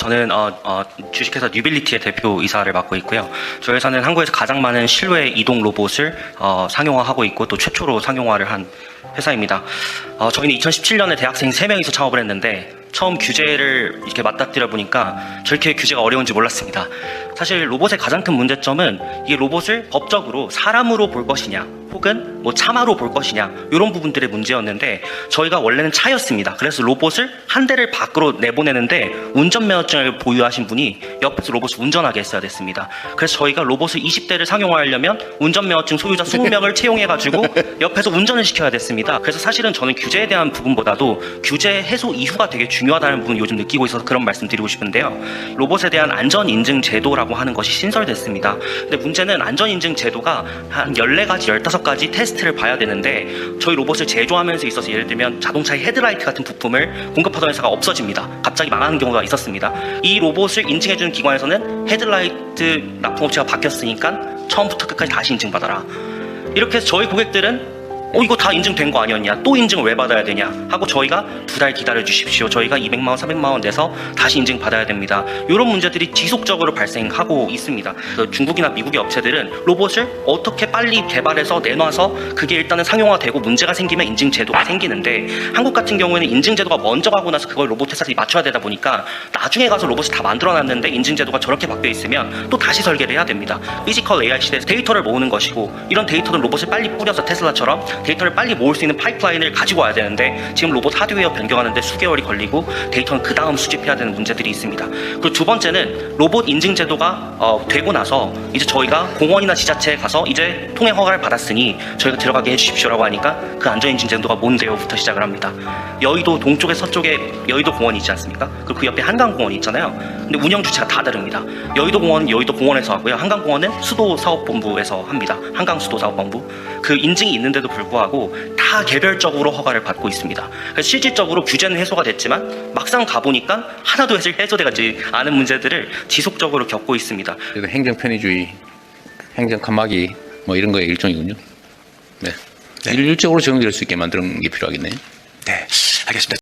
저는 어, 어, 주식회사 뉴빌리티의 대표 이사를 맡고 있고요. 저희 회사는 한국에서 가장 많은 실외 이동 로봇을 어, 상용화하고 있고 또 최초로 상용화를 한 회사입니다. 어, 저희는 2017년에 대학생 3명이서 창업을 했는데 처음 규제를 이렇게 맞닥뜨려 보니까 저렇게 규제가 어려운지 몰랐습니다. 사실 로봇의 가장 큰 문제점은 이 로봇을 법적으로 사람으로 볼 것이냐 혹은 뭐 차마로 볼 것이냐 이런 부분들의 문제였는데 저희가 원래는 차였습니다. 그래서 로봇을 한 대를 밖으로 내보내는데 운전면허증을 보유하신 분이 옆에서 로봇을 운전하게 했어야 됐습니다. 그래서 저희가 로봇을 20대를 상용화하려면 운전면허증 소유자 20명을 채용해가지고 옆에서 운전을 시켜야 됐습니다. 그래서 사실은 저는 규제에 대한 부분보다도 규제 해소 이후가 되게 중요하다는 부분 을 요즘 느끼고 있어서 그런 말씀 드리고 싶은데요. 로봇에 대한 안전 인증 제도라고 하는 것이 신설됐습니다. 근데 문제는 안전 인증 제도가 한 14가지, 15 가지 테스트를 봐야 되는데 저희 로봇을 제조하면서 있어서 예를 들면 자동차의 헤드라이트 같은 부품을 공급하던 회사가 없어집니다. 갑자기 망하는 경우가 있었습니다. 이 로봇을 인증해주는 기관에서는 헤드라이트 납품업체가 바뀌었으니까 처음부터 끝까지 다시 인증받아라. 이렇게 해서 저희 고객들은 어 이거 다 인증된 거 아니었냐? 또 인증을 왜 받아야 되냐? 하고 저희가 두 달 기다려 주십시오. 저희가 200만 원 300만 원 내서 다시 인증 받아야 됩니다. 이런 문제들이 지속적으로 발생하고 있습니다. 그 중국이나 미국의 업체들은 로봇을 어떻게 빨리 개발해서 내놔서 그게 일단은 상용화되고 문제가 생기면 인증 제도가 생기는데 한국 같은 경우에는 인증 제도가 먼저 가고 나서 그걸 로봇 회사들이 맞춰야 되다 보니까 나중에 가서 로봇을 다 만들어 놨는데 인증 제도가 저렇게 바뀌어 있으면 또 다시 설계를 해야 됩니다. 피지컬 AI 시대에서 데이터를 모으는 것이고 이런 데이터는 로봇을 빨리 뿌려서 테슬라처럼 데이터를 빨리 모을 수 있는 파이프라인을 가지고 와야 되는데 지금 로봇 하드웨어 변경하는데 수개월이 걸리고 데이터는 그 다음 수집해야 되는 문제들이 있습니다. 그리고 두 번째는 로봇 인증 제도가 어, 되고 나서 이제 저희가 공원이나 지자체에 가서 이제 통행 허가를 받았으니 저희가 들어가게 해주십시오라고 하니까 그 안전 인증 제도가 뭔데요부터 시작을 합니다. 여의도 동쪽에 서쪽에 여의도 공원이 있지 않습니까? 그리고 그 옆에 한강 공원이 있잖아요. 근데 운영 주체가 다 다릅니다. 여의도 공원은 여의도 공원에서 하고요. 한강 공원은 수도 사업본부에서 합니다. 한강 수도 사업본부. 그 인증이 있는데도 불구하고 다 개별적으로 허가를 받고 있습니다. 그래서 실질적으로 규제는 해소가 됐지만 막상 가보니까 하나도 해소- 해소되지 않은 문제들을 지속적으로 겪고 있습니다. 행정 편의주의, 행정 칸막이 뭐 이런 거의 일종이군요. 네. 일률적으로 적용될 수 있게 만드는 게 필요하겠네요. 네, 알겠습니다.